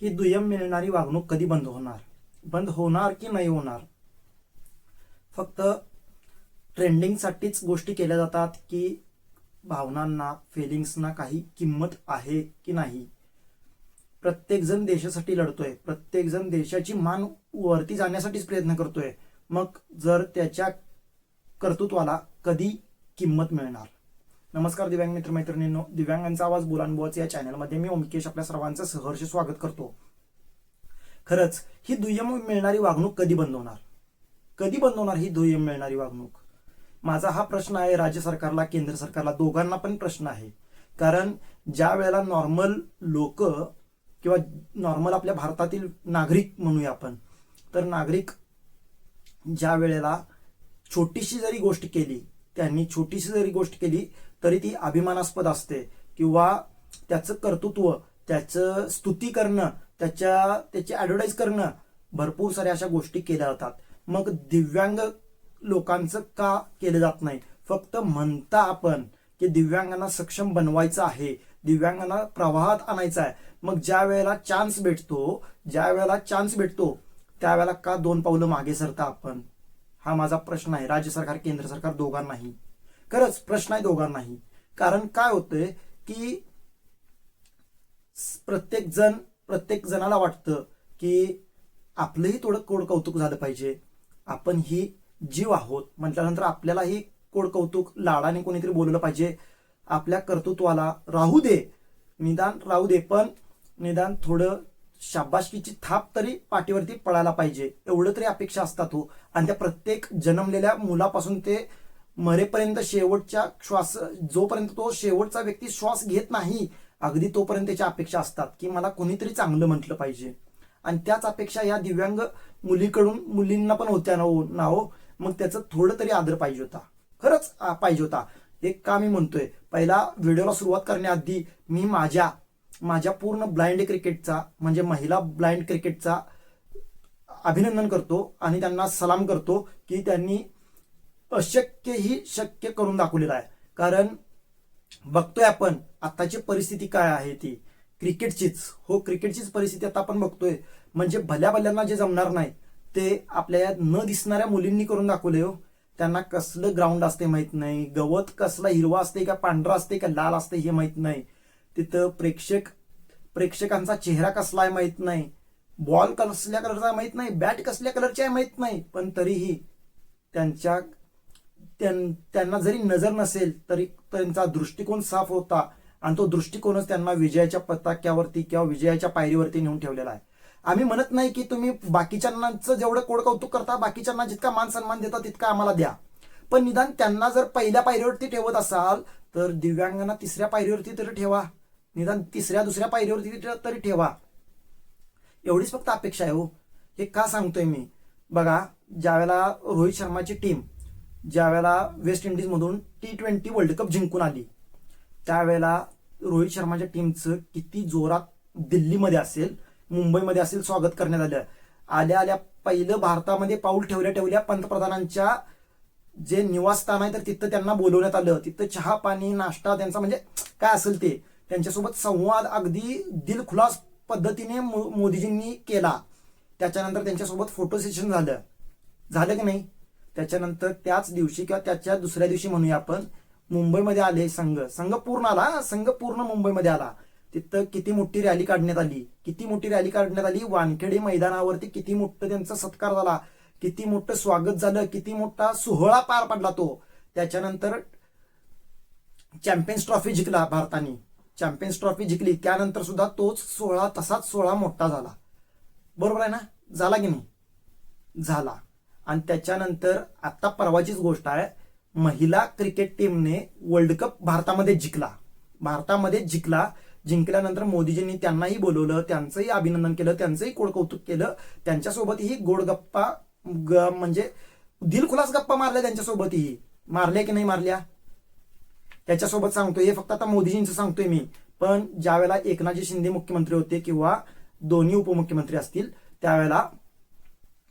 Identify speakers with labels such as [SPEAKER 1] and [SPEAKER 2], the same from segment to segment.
[SPEAKER 1] ही दुय्यम मिळणारी वागणूक कधी बंद होणार? बंद होणार की नाही होणार? फक्त ट्रेंडिंगसाठीच गोष्टी केल्या जातात की भावनांना फिलिंग्सना काही किंमत आहे की नाही? प्रत्येकजण देशासाठी लढतोय. प्रत्येकजण देशाची मान वरती जाण्यासाठीच प्रयत्न करतोय. मग जर त्याच्या कर्तृत्वाला कधी किंमत मिळणार? नमस्कार दिव्यांग मित्र मैत्रिणींनो. दिव्यांगांचा आवाज बुलानबुवाच या चॅनलमध्ये मी ओमकेश आपल्या सर्वांचं सहर्ष स्वागत करतो. खरंच ही दुय्यम मिळणारी वागणूक कधी बंद होणार? कधी बंद होणार ही दुय्यम मिळणारी वागणूक? माझा हा प्रश्न आहे राज्य सरकारला केंद्र सरकारला दोघांना पण प्रश्न आहे. कारण ज्या वेळेला नॉर्मल लोक किंवा नॉर्मल आपल्या भारतातील नागरिक म्हणूया आपण तर नागरिक ज्या वेळेला छोटीशी जरी गोष्ट केली त्यांनी छोटीशी जरी गोष्ट केली तरी ती अभिमानास्पद असते. किंवा त्याचं कर्तृत्व त्याचं स्तुती करणं त्याच्या त्याची ऍडव्हर्टाईज करणं भरपूर साऱ्या अशा गोष्टी केल्या जातात. मग दिव्यांग लोकांचं का केलं जात नाही? फक्त म्हणता आपण की दिव्यांगांना सक्षम बनवायचं आहे. दिव्यांगांना प्रवाहात आणायचं आहे. मग ज्या वेळेला चान्स भेटतो ज्या वेळेला चान्स भेटतो त्यावेळेला का दोन पावलं मागे सरता आपण? हा माझा प्रश्न आहे. राज्य सरकार केंद्र सरकार दोघांनाही. खरंच प्रश्न आहे दोघांनाही. कारण काय होतंय की प्रत्येक जण प्रत्येक जणाला वाटतं की आपलंही थोडं कोड कौतुक झालं पाहिजे. आपण ही जीव आहोत. म्हटल्यानंतर आपल्यालाही कोड कौतुक लाडाने कोणीतरी बोललं पाहिजे. आपल्या कर्तृत्वाला राहू दे. निदान राहू दे पण निदान थोडं शाबासकीची थाप तरी पाठीवरती पळायला पाहिजे. एवढं तरी अपेक्षा असतात हो. आणि त्या प्रत्येक जन्मलेल्या मुलापासून ते मरेपर्यंत शेवटच्या श्वास जोपर्यंत तो शेवटचा व्यक्ती श्वास घेत नाही अगदी तोपर्यंत त्याच्या अपेक्षा असतात की मला कोणीतरी चांगलं म्हटलं पाहिजे. आणि त्याच अपेक्षा या दिव्यांग मुलीकडून मुलींना पण होत्या ना हो ना हो. मग त्याचं थोडं तरी आदर पाहिजे होता. खरंच पाहिजे होता. एक का मी म्हणतोय पहिला व्हिडिओला सुरुवात करण्याआधी मी माझ्या माझ्या पूर्ण ब्लाइंड क्रिकेटचा म्हणजे महिला ब्लाइंड क्रिकेटचा अभिनंदन करतो आणि त्यांना सलाम करतो की त्यांनी अशक्यही शक्य करून दाखवलेलं आहे. कारण बघतोय आपण आताची परिस्थिती काय आहे ती? क्रिकेटचीच. हो क्रिकेटचीच परिस्थिती आता आपण बघतोय. म्हणजे भल्या भल्यांना जे जमणार नाही ते आपल्या यात न दिसणाऱ्या मुलींनी करून दाखवले हो. त्यांना कसलं ग्राउंड असते माहीत नाही. गवत कसला हिरवा असते का पांढरा असते का लाल असते हे माहीत नाही. तिथं प्रेक्षक प्रेक्षकांचा चेहरा कसला आहे माहीत नाही. बॉल कसल्या कलरचा माहीत नाही. बॅट कसल्या कलरची आहे माहीत नाही. पण तरीही त्यांच्या त्यांना जरी नजर नसेल तरी त्यांचा दृष्टिकोन साफ होता आणि तो दृष्टिकोनच त्यांना विजयाच्या पताक्यावरती किंवा विजयाच्या पायरीवरती नेऊन ठेवलेला आहे. आम्ही म्हणत नाही की तुम्ही बाकीच्यांचं जेवढं कोड कौतुक करता बाकीच्यांना जितका मान सन्मान देता तितका आम्हाला द्या. पण निदान त्यांना जर पहिल्या पायरीवरती ठेवत असाल तर दिव्यांगांना तिसऱ्या पायरीवरती तरी ठेवा. निदान तिसऱ्या दुसऱ्या पायरीवरती तरी ठेवा. एवढीच फक्त अपेक्षा आहे हो. हे का सांगतोय मी? बघा ज्यावेळेला रोहित शर्माची टीम ज्यावेळेला वेस्ट इंडिजमधून टी ट्वेंटी वर्ल्ड कप जिंकून आली त्यावेळेला रोहित शर्माच्या टीमचं किती जोरात दिल्लीमध्ये असेल मुंबईमध्ये असेल स्वागत करण्यात आलं. आल्या आल्या पहिलं भारतामध्ये पाऊल ठेवल्या ठेवल्या पंतप्रधानांच्या जे निवासस्थान आहे तर तिथं त्यांना बोलवण्यात आलं. तिथं चहा पाणी नाश्ता त्यांचा म्हणजे काय असेल ते त्यांच्यासोबत संवाद अगदी दिलखुलास पद्धतीने मो- मोदीजींनी केला. त्याच्यानंतर त्यांच्यासोबत फोटो सेशन झालं. झालं की नाही? त्याच्यानंतर त्याच दिवशी किंवा त्याच्या दुसऱ्या दिवशी म्हणूया आपण मुंबईमध्ये आले संघ. संघ पूर्ण आला संघ पूर्ण मुंबईमध्ये आला. तिथं किती मोठी रॅली काढण्यात आली? किती मोठी रॅली काढण्यात आली? वानखेडे मैदानावरती किती मोठं त्यांचा सत्कार झाला? किती मोठं स्वागत झालं? किती मोठा सोहळा पार पडला तो? त्याच्यानंतर चॅम्पियन्स ट्रॉफी जिंकला भारताने. चॅम्पियन्स ट्रॉफी जिंकली. त्यानंतर सुद्धा तोच सोहळा तसाच सोहळा मोठा झाला. बरोबर आहे ना? झाला की नाही? झाला. आणि त्याच्यानंतर आता परवाचीच गोष्ट आहे महिला क्रिकेट टीमने वर्ल्ड कप भारतामध्ये जिंकला. भारतामध्ये जिंकला. जिंकल्यानंतर मोदीजींनी त्यांनाही बोलवलं त्यांचंही अभिनंदन केलं त्यांचंही कोड कौतुक केलं. त्यांच्यासोबतही गोड गप्पा ग- म्हणजे दिलखुलास गप्पा मारल्या त्यांच्यासोबतही. मारल्या की नाही मारल्या? त्याच्यासोबत सांगतोय. हे फक्त आता मोदीजींचं सांगतोय मी. पण ज्यावेळेला एकनाथजी शिंदे मुख्यमंत्री होते किंवा दोन्ही उपमुख्यमंत्री असतील त्यावेळेला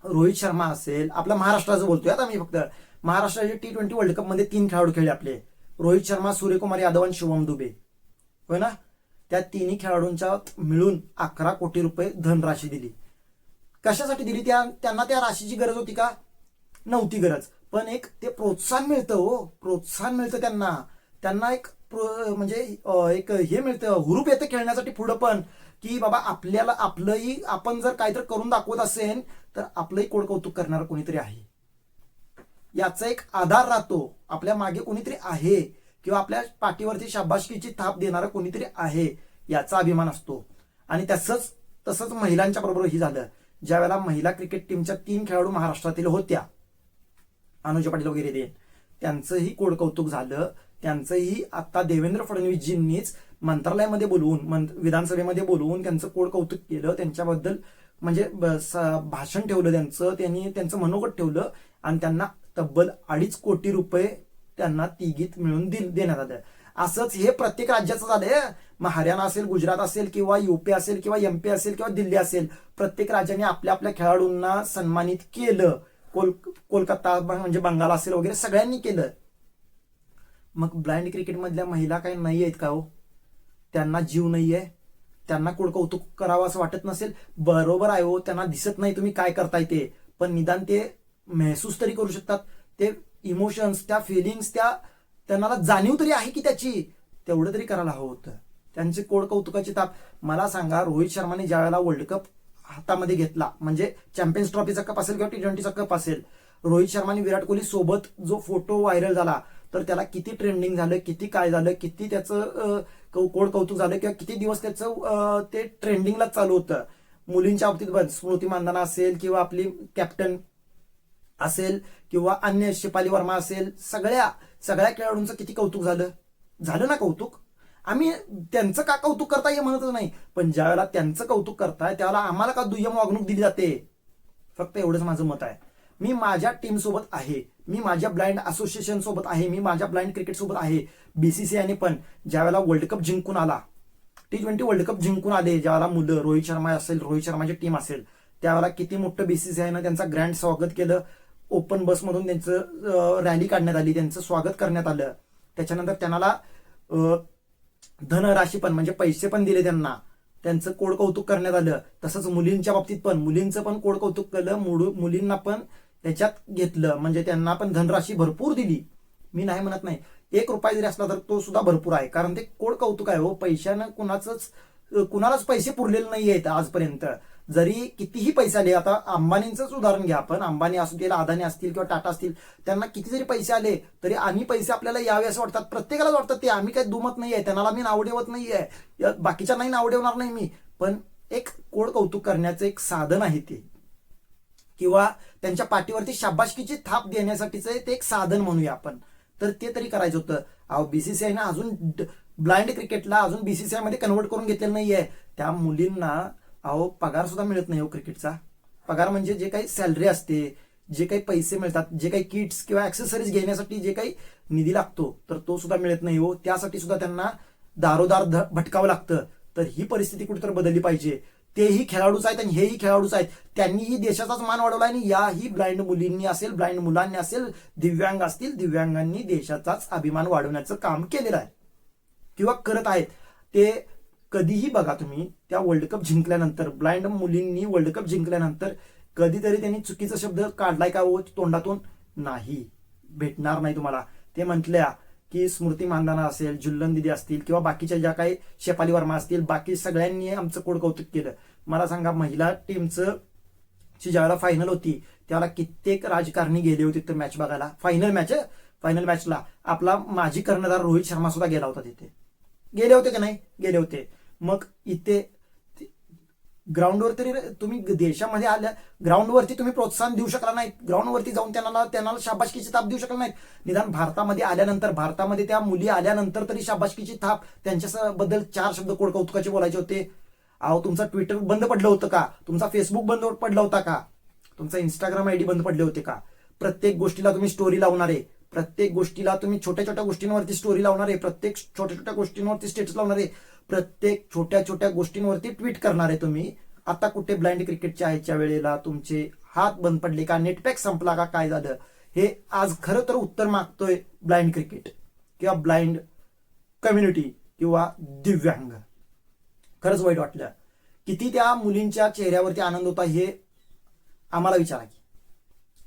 [SPEAKER 1] रोहित शर्मा असेल आपल्या महाराष्ट्राचं बोलतोय. आता मी फक्त महाराष्ट्राचे टी ट्वेंटी वर्ल्ड कपमध्ये तीन खेळाडू खेळले आपले. रोहित शर्मा सूर्यकुमार यादव आणि शिवम दुबे. होय ना? त्या तिन्ही खेळाडूंच्या मिळून अकरा कोटी रुपये धनराशी दिली. कशासाठी दिली? त्या त्यांना त्या राशीची गरज होती का? नव्हती गरज. पण एक ते प्रोत्साहन मिळतं हो. प्रोत्साहन मिळतं त्यांना. त्यांना एक म्हणजे एक हे मिळतं हुरूप येतं खेळण्यासाठी पुढं पण की बाबा आपल्याला आपलंही आपण जर काहीतरी करून दाखवत असेल तर आपलंही कोडकौतुक करणार कोणीतरी आहे. याचा एक आधार राहतो आपल्या मागे कोणीतरी आहे किंवा आपल्या पाठीवरती शाबाशकीची थाप देणारं कोणीतरी आहे याचा अभिमान असतो. आणि तसंच तसंच महिलांच्या बरोबर ही झालं. ज्यावेळेला महिला क्रिकेट टीमच्या तीन खेळाडू महाराष्ट्रातील होत्या अनुजा पाटील वगैरे देन त्यांचंही कोड कौतुक झालं. त्यांचंही आता देवेंद्र फडणवीसजींनीच मंत्रालयामध्ये बोलवून विधानसभेमध्ये बोलवून त्यांचं कोड कौतुक केलं. त्यांच्याबद्दल म्हणजे भाषण ठेवलं त्यांचं त्यांनी त्यांचं मनोगत ठेवलं आणि त्यांना तब्बल अडीच कोटी रुपये त्यांना तिघीत मिळून दिल देण्यात आलं. असंच हे प्रत्येक राज्याचं झालंय मग हरियाणा असेल गुजरात असेल किंवा युपी असेल किंवा एमपी असेल किंवा दिल्ली असेल प्रत्येक राज्याने आपल्या आपल्या खेळाडूंना सन्मानित केलं. कोल कोलकाता म्हणजे बंगाल असेल वगैरे सगळ्यांनी केलं. मग ब्लाइंड क्रिकेटमधल्या महिला काही नाही आहेत का हो? त्यांना जीव नाही आहे त्यांना कोड कौतुक करावं असं वाटत नसेल? बरोबर आहे हो त्यांना दिसत नाही तुम्ही काय करताय ते. पण निदान ते महसूस तरी करू शकतात. ते इमोशन्स त्या फिलिंग्स त्या त्यांना जाणीव तरी आहे की त्याची. तेवढं तरी करायला हवं होतं. त्यांचे कोड कौतुकाची ताप. मला सांगा रोहित शर्माने ज्या वेळेला वर्ल्ड कप हातामध्ये घेतला म्हणजे चॅम्पियन्स ट्रॉफीचा कप असेल किंवा टी ट्वेंटीचा कप असेल रोहित शर्माने विराट कोहली सोबत जो फोटो व्हायरल झाला तर त्याला किती ट्रेंडिंग झालं किती काय झालं किती त्याचं कोड कौतुक झालं किंवा किती दिवस त्याचं ते ट्रेंडिंगला चालू होतं. मुलींच्या बाबतीत पण स्मृती मानधना असेल किंवा आपली कॅप्टन असेल किंवा अन्य शिपाली वर्मा असेल सगळ्या सगळ्या खेळाडूंचं किती कौतुक झालं? झालं ना कौतुक? आम्ही त्यांचं का कौतुक करताय हे म्हणतच नाही. पण ज्या वेळेला त्यांचं कौतुक करताय त्यावेळेला आम्हाला का दुय्यम वागणूक दिली जाते? फक्त एवढंच माझं मत आहे. मी माझ्या टीम सोबत आहे. मी माझ्या ब्लाइंड असोसिएशन सोबत आहे. मी माझ्या ब्लाइंड क्रिकेट सोबत आहे. बीसीसीआयने पण ज्या वेळेला वर्ल्ड कप जिंकून आला टी ट्वेंटी वर्ल्ड कप जिंकून आले ज्यावेळेला मुलं रोहित शर्मा असेल रोहित शर्माची टीम असेल त्यावेळेला किती मोठं बीसीसीआयनं त्यांचा ग्रँड स्वागत केलं. ओपन बसमधून त्यांचं रॅली काढण्यात आली त्यांचं स्वागत करण्यात आलं. त्याच्यानंतर त्यांना धनराशी पण म्हणजे पैसे पण दिले त्यांना. त्यांचं कोड कौतुक करण्यात आलं. तसंच मुलींच्या बाबतीत पण मुलींचं पण कोड कौतुक केलं. मुडू- मुलींना पण त्याच्यात घेतलं म्हणजे त्यांना पण धनराशी भरपूर दिली. मी नाही म्हणत नाही. एक रुपया जरी असला तर तो सुद्धा भरपूर आहे. कारण ते कोड कौतुक आहे हो. पैशानं कुणाचंच कुणालाच पैसे पुरलेले नाही आहेत आजपर्यंत. जरी कितीही पैसे आले आता अंबानींचंच उदाहरण घ्या आपण. अंबानी असू असतील अदानी असतील किंवा टाटा असतील त्यांना किती जरी पैसे आले तरी आम्ही पैसे आपल्याला यावे असं वाटतात. प्रत्येकालाच वाटतात ते आम्ही काही दुमत नाही आहे त्यांना मी नाव ठेवत नाही आहे बाकीच्या नाही नाव ठेवणार नाही मी. पण एक कोड कौतुक करण्याचं एक साधन आहे ते. किंवा त्यांच्या पाठीवरती शाबाशकीची थाप देण्यासाठीचं ते एक साधन म्हणूया आपण. तर ते तरी करायचं होतं. अहो बीसीसीआयनं अजून ब्लाइंड क्रिकेटला अजून बीसीसीआयमध्ये कन्वर्ट करून घेतलेलं नाहीये. त्या मुलींना अहो पगार सुद्धा मिळत नाही हो क्रिकेटचा. पगार म्हणजे जे काही सॅलरी असते जे काही पैसे मिळतात जे काही किट्स किंवा ऍक्सेसरीज घेण्यासाठी जे काही निधी लागतो तर तो सुद्धा मिळत नाही हो. त्यासाठी सुद्धा त्यांना दारोदार भटकावं लागतं. तर ही परिस्थिती कुठेतरी बदलली पाहिजे. तेही खेळाडूच आहेत आणि हेही खेळाडूच आहेत. त्यांनीही देशाचाच मान वाढवला आणि याही ब्लाइंड मुलींनी असेल ब्लाइंड मुलांनी असेल दिव्यांग असतील दिव्यांगांनी देशाचाच अभिमान वाढवण्याचं काम केलेलं आहे. किंवा करत आहेत. ते कधीही बघा तुम्ही त्या वर्ल्ड कप जिंकल्यानंतर ब्लाइंड मुलींनी वर्ल्ड कप जिंकल्यानंतर कधीतरी त्यांनी चुकीचा शब्द काढलाय का हो तोंडातून? नाही. भेटणार नाही तुम्हाला. ते म्हटल्या की स्मृती मानधाना असेल जुल्लन दिदी असतील किंवा बाकीच्या ज्या काही शेपाली वर्मा असतील बाकी सगळ्यांनी आमचं कोड कौतुक केलं. मला सांगा महिला टीमचं ची ज्यावेळेला फायनल होती त्यावेळेला कित्येक राजकारणी गेले होते तर मॅच बघायला. फायनल मॅच फायनल मॅचला आपला माजी कर्णधार रोहित शर्मा सुद्धा गेला होता तिथे. गेले होते का नाही? गेले होते. मग इथे ग्राउंडवर तरी तुम्ही देशामध्ये आल्या ग्राउंडवरती तुम्ही प्रोत्साहन देऊ शकला नाही ग्राउंडवरती जाऊन त्यांना त्यांना शाबासकीची थाप देऊ शकला नाहीत. निदान भारतामध्ये आल्यानंतर भारतामध्ये त्या मुली आल्यानंतर तरी शाबासकीची थाप त्यांच्या बद्दल चार शब्द कोड कौतुकाचे बोलायचे होते. अहो तुमचा ट्विटर बंद पडलं होतं का? तुमचा फेसबुक बंद पडला होता का? तुमचा इंस्टाग्राम आयडी बंद पडले होते का? प्रत्येक गोष्टीला तुम्ही स्टोरी लावणार आहे प्रत्येक गोष्टीला तुम्ही छोट्या छोट्या गोष्टींवरती स्टोरी लावणार आहे प्रत्येक छोट्या छोट्या गोष्टींवरती स्टेटस लावणार आहे प्रत्येक छोट्या छोट्या गोष्टींवरती ट्विट करणार आहे तुम्ही. आता कुठे ब्लाइंड क्रिकेटच्या ह्याच्या वेळेला तुमचे हात बंद पडले का? नेटपॅक संपला का? काय झालं? हे आज खरं तर उत्तर मागतोय ब्लाइंड क्रिकेट किंवा ब्लाइंड कम्युनिटी किंवा दिव्यांग. खरंच वाईट वाटलं. किती त्या मुलींच्या चेहऱ्यावरती आनंद होता हे आम्हाला विचारा की.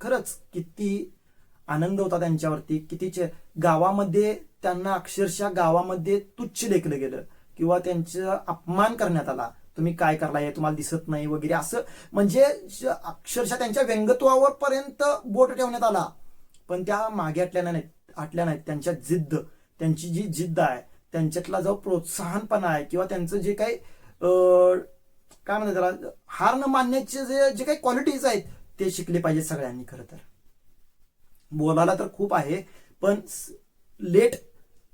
[SPEAKER 1] खरंच किती आनंद होता त्यांच्यावरती किती चे- गावामध्ये त्यांना अक्षरशः गावामध्ये तुच्छ लेखलं गेलं किंवा त्यांचं अपमान करण्यात आला. तुम्ही काय करलाय तुम्हाला दिसत नाही वगैरे असं. म्हणजे अक्षरशः त्यांच्या व्यंगत्वावर पर्यंत बोट ठेवण्यात आला. पण त्या मागे आटल्या नाहीत आटल्या नाहीत. त्यांच्या जिद्द त्यांची जी जिद्द आहे त्यांच्यातला जो प्रोत्साहनपणा आहे किंवा त्यांचं जे काही काय म्हणतात त्याला हार न मानण्याचे जे जे काही क्वालिटीज आहेत ते शिकले पाहिजेत सगळ्यांनी खरं तर. बोलायला तर खूप आहे पण लेट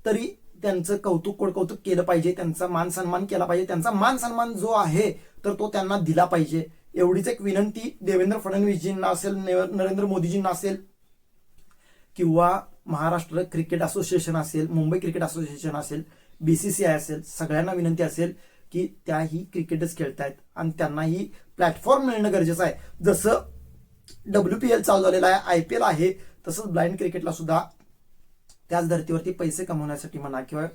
[SPEAKER 1] तरी त्यांचं कौतुक कोड कौतुक केलं पाहिजे त्यांचा मान सन्मान केला पाहिजे त्यांचा मान सन्मान जो आहे तर तो त्यांना दिला पाहिजे. एवढीच एक विनंती देवेंद्र फडणवीसजींना असेल नरेंद्र मोदीजींना असेल किंवा महाराष्ट्र क्रिकेट असोसिएशन असेल मुंबई क्रिकेट असोसिएशन असेल बीसीसीआय असेल सगळ्यांना विनंती असेल की त्याही क्रिकेटच खेळतायत आणि त्यांनाही प्लॅटफॉर्म मिळणं गरजेचं आहे. जसं डब्ल्यू पी एल चालू झालेला आहे आय पी एल आहे तसंच ब्लाइंड क्रिकेटला सुद्धा त्याच धर्तीवरती पैसे कमवण्यासाठी म्हणा किंवा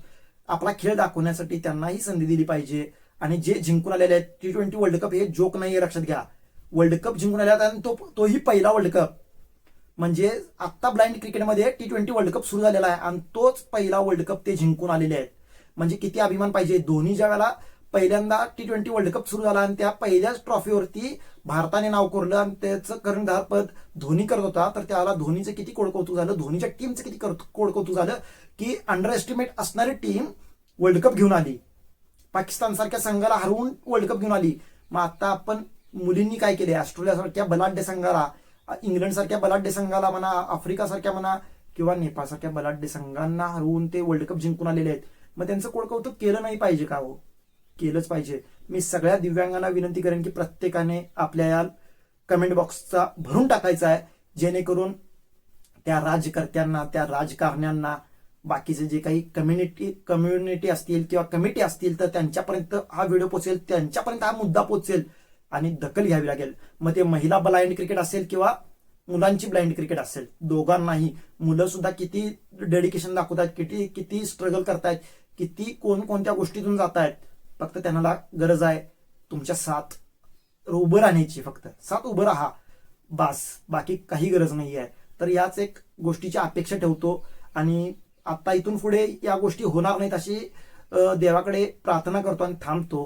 [SPEAKER 1] आपला खेळ दाखवण्यासाठी त्यांनाही संधी दिली पाहिजे. आणि जे जिंकून आलेले आहेत टी ट्वेंटी वर्ल्ड कप हे जोक नाही लक्षात घ्या. वर्ल्ड कप जिंकून आले आहेत आणि तो तोही पहिला वर्ल्ड कप म्हणजे आत्ता ब्लाइंड क्रिकेटमध्ये टी ट्वेंटी वर्ल्ड कप सुरू झालेला आहे आणि तोच पहिला वर्ल्ड कप ते जिंकून आलेले आहेत. म्हणजे किती अभिमान पाहिजे? धोनी ज्या वेळेला पहिल्यांदा टी ट्वेंटी वर्ल्ड कप सुरू झाला आणि त्या पहिल्याच ट्रॉफीवरती भारताने नाव कोरलं आणि त्याचं कर्णधारपद धोनी करत होता तर त्याला धोनीचं किती कोडकौतुक झालं? धोनीच्या टीमचं किती कोडकौतुक झालं की अंडर एस्टिमेट असणारी टीम वर्ल्ड कप घेऊन आली. पाकिस्तान सारख्या संघाला हरवून वर्ल्ड कप घेऊन आली. मग आता आपण मुलींनी काय केले? ऑस्ट्रेलिया सारख्या बलाढ्य संघाला इंग्लंड सारख्या बलाढ्य संघाला म्हणा आफ्रिका सारख्या म्हणा किंवा नेपाळ सारख्या बलाढ्य संघांना हरवून ते वर्ल्ड कप जिंकून आलेले आहेत. मग त्यांचं कोडकौतुक केलं नाही पाहिजे का हो? केलंच पाहिजे. मी सगळ्या दिव्यांगांना विनंती करेन की प्रत्येकाने आपल्या या कमेंट बॉक्सचा भरून टाकायचा आहे जेणेकरून त्या राजकर्त्यांना त्या राजकारण्यांना बाकीचे जे काही कम्युनिटी कम्युनिटी असतील किंवा कमिटी असतील तर त्यांच्यापर्यंत हा व्हिडिओ पोचेल त्यांच्यापर्यंत हा मुद्दा पोचेल आणि दखल घ्यावी लागेल. मग ते महिला ब्लाइंड क्रिकेट असेल किंवा मुलांची ब्लाइंड क्रिकेट असेल दोघांनाही. मुलं सुद्धा किती डेडिकेशन दाखवतात किती किती स्ट्रगल करतायत किती कोण कोणत्या गोष्टीतून जात आहेत फक्त त्यांना गरज आहे तुमच्या साथ उभं राहण्याची फक्त. साथ उभं राहा. बास बाकी काही गरज नाही आहे तर याच एक गोष्टीची अपेक्षा ठेवतो आणि आता इथून पुढे या गोष्टी होणार नाहीत अशी देवाकडे प्रार्थना करतो आणि थांबतो.